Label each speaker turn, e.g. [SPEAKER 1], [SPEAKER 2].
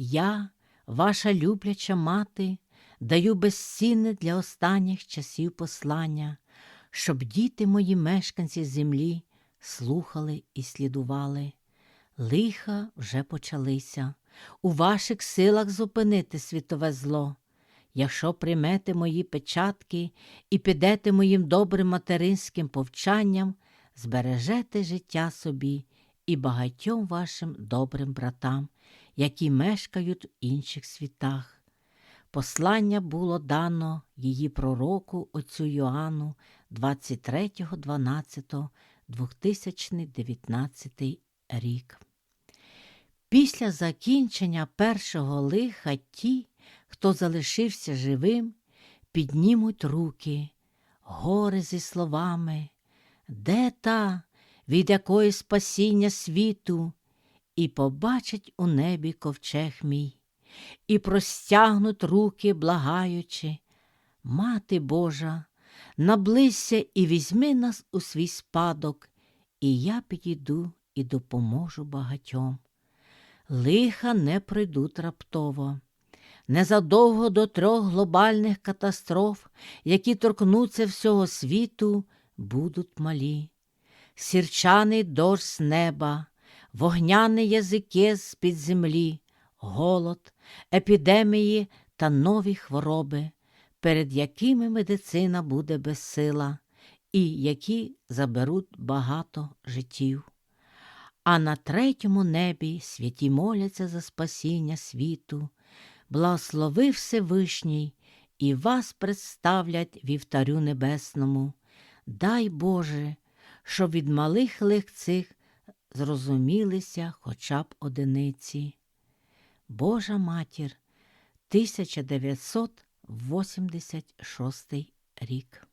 [SPEAKER 1] Я, ваша любляча мати, даю безцінне для останніх часів послання, щоб діти мої мешканці землі слухали і слідували. Лиха вже почалися. У ваших силах зупинити світове зло. Якщо приймете мої печатки і підете моїм добрим материнським повчанням, збережете життя собі і багатьом вашим добрим братам, які мешкають в інших світах. Послання було дано її пророку отцю Йоанну 23.12.2019 рік. Після закінчення першого лиха ті, хто залишився живим, піднімуть руки, гори зі словами, де та, від якої спасіння світу, і побачать у небі ковчег мій, і простягнуть руки, благаючи, Мати Божа, наблизься і візьми нас у свій спадок, і я підійду і допоможу багатьом. Лиха не прийдуть раптово. Незадовго до трьох глобальних катастроф, які торкнуться всього світу, будуть малі. Сірчаний дощ з неба, вогняний язики з-під землі, голод, епідемії та нові хвороби, перед якими медицина буде безсила і які заберуть багато життів. А на третьому небі святі моляться за спасіння світу, благослови Всевишній, і вас представлять вівтарю небесному. Дай Боже, щоб від малих лих цих зрозумілися хоча б одиниці. Божа матір, 1986 рік.